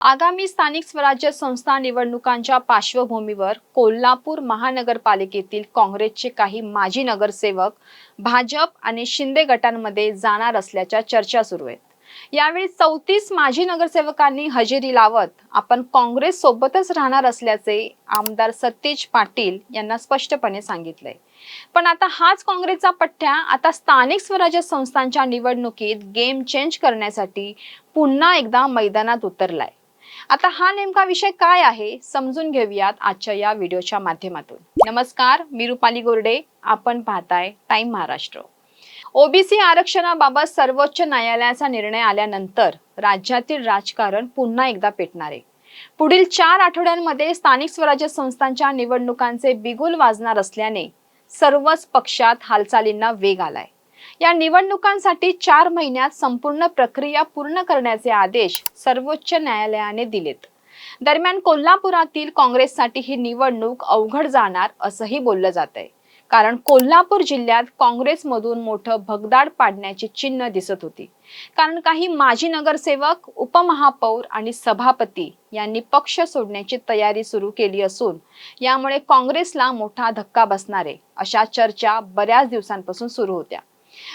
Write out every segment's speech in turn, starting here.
आगामी स्थानिक स्वराज्य संस्था निवडणुकांच्या पार्श्वभूमीवर कोल्हापूर महानगरपालिकेतील काँग्रेसचे काही माजी नगरसेवक भाजप आणि शिंदे गटांमध्ये जाणार असल्याच्या चर्चा सुरू आहेत. यावेळी चौतीस माजी नगरसेवकांनी हजेरी लावत आपण काँग्रेस सोबतच राहणार असल्याचे आमदार सतेज पाटील यांना स्पष्टपणे सांगितलंय पण आता हाच काँग्रेसचा पठ्ठ्या आता स्थानिक स्वराज्य संस्थांच्या निवडणुकीत गेम चेंज करण्यासाठी पुन्हा एकदा मैदानात उतरलाय. आता हा नेमका विषय काय आहे समजून घेऊयात आजच्या या व्हिडिओच्या माध्यमातून. नमस्कार मी रुपाली गोरडे. आपण पाहताय टाइम महाराष्ट्र. ओबीसी आरक्षणाबाबत सर्वोच्च न्यायालयाचा निर्णय आल्यानंतर राज्यातील राजकारण पुन्हा एकदा पेटणार आहे. पुढील चार आठवड्यांमध्ये स्थानिक स्वराज्य संस्थांच्या निवडणुकांचे बिगुल वाजणार असल्याने सर्वच पक्षात हालचालींना वेग आलाय. या निवडणुकांसाठी चार महिन्यात संपूर्ण प्रक्रिया पूर्ण करण्याचे आदेश सर्वोच्च न्यायालयाने दिलेत. दरम्यान कोल्हापुरातील काँग्रेससाठी ही निवडणूक अवघड जाणार असंही बोललं जात आहे कारण कोल्हापूर जिल्ह्यात काँग्रेसमधून मोठं भगदाड पाडण्याची चिन्ह दिसत होती. कारण काही माजी नगरसेवक उपमहापौर आणि सभापती यांनी पक्ष सोडण्याची तयारी सुरू केली असून यामुळे काँग्रेसला मोठा धक्का बसणार आहे अशा चर्चा बऱ्याच दिवसांपासून सुरू होत्या.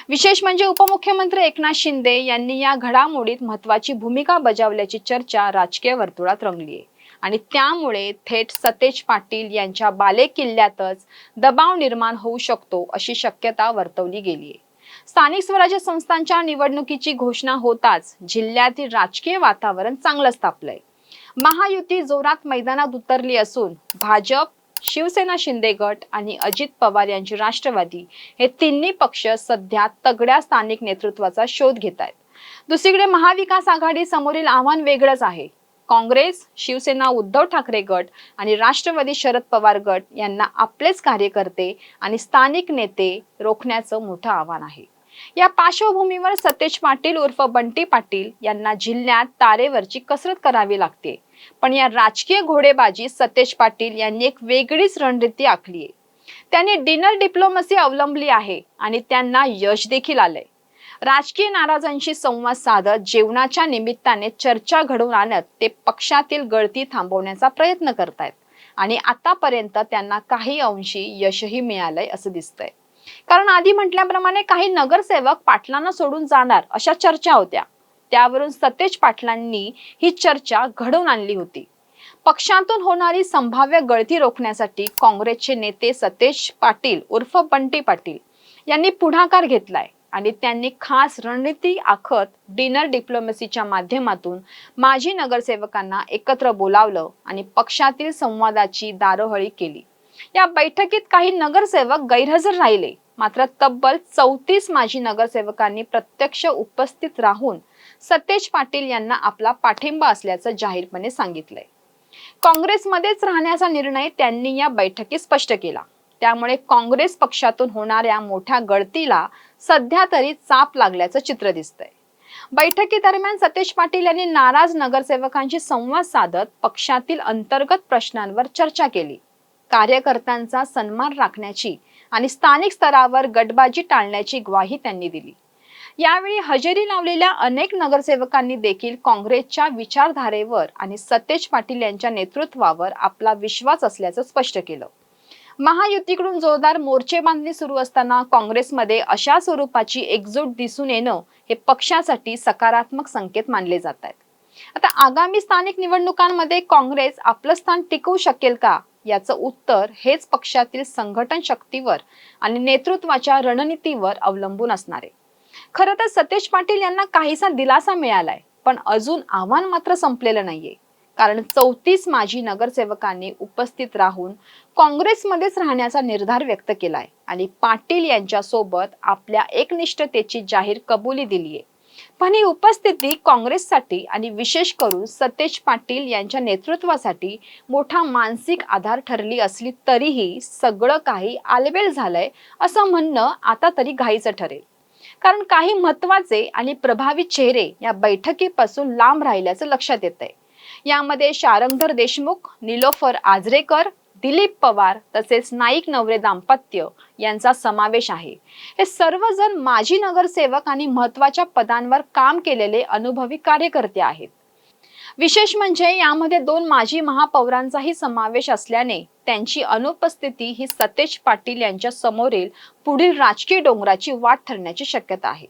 विशेष म्हणजे उपमुख्यमंत्री एकनाथ शिंदे यांनी या घडामोडीत महत्वाची भूमिका बजावल्याची चर्चा राजकीय वर्तुळात रंगली आहे. आणि त्यामुळे थेट सतेज पाटील यांच्या बाले किल्ल्यातच दबाव निर्माण होऊ शकतो अशी शक्यता वर्तवली गेली आहे. स्थानिक स्वराज्य संस्थांच्या निवडणुकीची घोषणा होताच जिल्ह्यातील राजकीय वातावरण चांगलंच तापलंय. महायुती जोरात मैदानात उतरली असून भाजप शिवसेना शिंदे गट आणि अजित पवार यांची राष्ट्रवादी हे तिन्ही पक्ष सध्या तगड्या स्थानिक नेतृत्वाचा शोध घेत आहेत. दुसरीकडे महाविकास आघाडी समोरील आव्हान वेगळंच आहे. काँग्रेस शिवसेना उद्धव ठाकरे गट आणि राष्ट्रवादी शरद पवार गट यांना आपलेच कार्यकर्ते आणि स्थानिक नेते रोखण्याचं मोठं आव्हान आहे. या पार्श्वभूमीवर सतेज पाटील उर्फ बंटी पाटील यांना जिल्ह्यात तारेवरची कसरत करावी लागते. पण या राजकीय घोडेबाजी सतेज पाटील यांनी एक वेगळीच रणनीती आखली आहे. त्यांनी डिनर डिप्लोमसी अवलंबली आहे आणि त्यांना यश देखील आलंय. राजकीय नाराजांशी संवाद साधत जेवणाच्या निमित्ताने चर्चा घडवून आणत ते पक्षातील गळती थांबवण्याचा प्रयत्न करतायत आणि आतापर्यंत त्यांना काही अंशी यशही मिळालंय असं दिसतंय. कारण आधी म्हटल्याप्रमाणे काही नगरसेवक पाटलांना सोडून जाणार अशा चर्चा होत्या. त्यावरून सतेज पाटलांनी ही चर्चा घडवून आणली होती. पक्षातून होणारी संभाव्य गळती रोखण्यासाठी काँग्रेसचे नेते सतेज पाटील उर्फ बंटी पाटील यांनी पुढाकार घेतलाय आणि त्यांनी खास रणनीती आखत डिनर डिप्लोमसीच्या माध्यमातून माजी नगरसेवकांना एकत्र बोलावलं आणि पक्षातील संवादाची दारोहळी केली. या बैठकीत काही नगरसेवक गैरहजर राहिले. मात्र तब्बल चौतीस माजी नगरसेवकांनी प्रत्यक्ष उपस्थित राहून सतेज पाटील यांना आपला पाठिंबा असल्याचं जाहीरपणे सांगितलंय. काँग्रेसमध्येच राहण्याचा निर्णय त्यांनी या बैठकीत स्पष्ट केला. त्यामुळे काँग्रेस पक्षातून होणाऱ्या मोठ्या गळतीला सध्या तरी चाप लागल्याचं चित्र दिसतंय. बैठकीदरम्यान सतेज पाटील यांनी नाराज नगरसेवकांशी संवाद साधत पक्षातील अंतर्गत प्रश्नांवर चर्चा केली. कार्यकर्त्यांचा सन्मान राखण्याची आणि स्थानिक स्तरावर गटबाजी टाळण्याची ग्वाही त्यांनी दिली. यावेळी हजेरी लावलेल्या अनेक नगरसेवकांनी देखील काँग्रेसच्या विचारधारेवर आणि सतेज पाटील यांच्या नेतृत्वावर आपला विश्वास असल्याचं स्पष्ट केलं. महायुतीकडून जोरदार मोर्चे बांधणी सुरू असताना काँग्रेसमध्ये अशा स्वरूपाची एकजूट दिसून येणं हे पक्षासाठी सकारात्मक संकेत मानले जात आहेत. आता आगामी स्थानिक निवडणुकांमध्ये काँग्रेस आपलं स्थान टिकवू शकेल का? याचं उत्तर हेच पक्षातील संघटन शक्तीवर आणि नेतृत्वाच्या रणनीतीवर अवलंबून असणार आहे. खरं तर सतेज पाटील यांना काहीसा दिलासा मिळालाय पण अजून आव्हान मात्र संपलेलं नाहीये. कारण चौतीस माजी नगरसेवकांनी उपस्थित राहून काँग्रेसमध्येच राहण्याचा निर्धार व्यक्त केलाय आणि पाटील यांच्या सोबत आपल्या एकनिष्ठतेची जाहीर कबुली दिलीये. पण ही उपस्थिती काँग्रेससाठी आणि विशेष करून सतेज पाटील यांच्या नेतृत्वासाठी मोठा मानसिक आधार ठरली असली तरीही सगळं काही आलबेल झालंय असं म्हणणं आता तरी घाईचं ठरेल. कारण काही महत्त्वाचे आणि प्रभावी चेहरे या बैठकीपासून लांब राहिल्याचं लक्षात येत आहे यामध्ये शारंगधर देशमुख निलोफर आजरेकर दिलीप पवार तसेच नाईक नवरे दाम्पत्य यांचा समावेश आहे. हे सर्वजण माजी नगरसेवक आणि महत्त्वाच्या पदांवर काम केलेले अनुभवी कार्यकर्ते आहेत. विशेष म्हणजे यामध्ये दोन माजी महापौरांचाही समावेश असल्याने त्यांची अनुपस्थिती ही सतेज पाटील यांच्या समोरील पुढील राजकीय डोंगराची वाट ठरण्याची शक्यता आहे.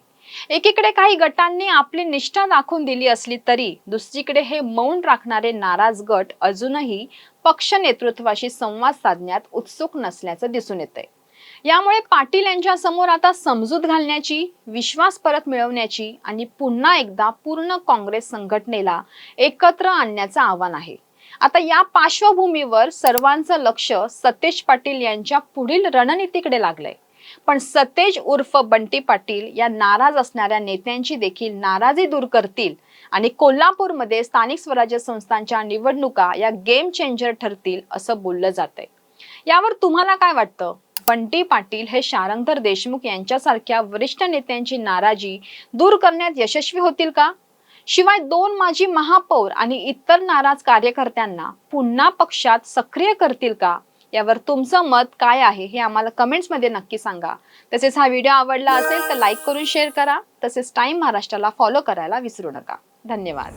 एकीकडे काही गटांनी आपली निष्ठा दाखवून दिली असली तरी दुसरीकडे हे मौन राखणारे नाराज गट अजूनही पक्ष नेतृत्वाशी संवाद साधण्यात उत्सुक नसल्याचं दिसून येतंय. यामुळे पाटील यांच्या समोर आता समजूत घालण्याची विश्वास परत मिळवण्याची आणि पुन्हा एकदा पूर्ण काँग्रेस संघटनेला एकत्र आणण्याचं आव्हान आहे. आता या पार्श्वभूमीवर सर्वांचं लक्ष सतेज पाटील यांच्या पुढील रणनीतीकडे लागलंय. पण सतेज उर्फ बंटी पाटील या नाराज असणाऱ्या नेत्यांची देखील नाराजी दूर करतील आणि कोल्हापूरमध्ये स्थानिक स्वराज्य संस्थांच्या निवडणुका या गेम चेंजर ठरतील असं बोललं जातंय. यावर तुम्हाला काय वाटतं? बंटी पाटील हे शारंगधर देशमुख यांच्यासारख्या वरिष्ठ नेत्यांची नाराजी दूर करण्यात यशस्वी होतील का? शिवाय दोन माजी महापौर आणि इतर नाराज कार्यकर्त्यांना पुन्हा पक्षात सक्रिय करतील का? यावर तुमचं मत काय आहे हे आम्हाला कमेंट्समध्ये नक्की सांगा. तसेच हा व्हिडिओ आवडला असेल तर लाईक करून शेअर करा. तसेच टाईम महाराष्ट्राला फॉलो करायला विसरू नका. धन्यवाद.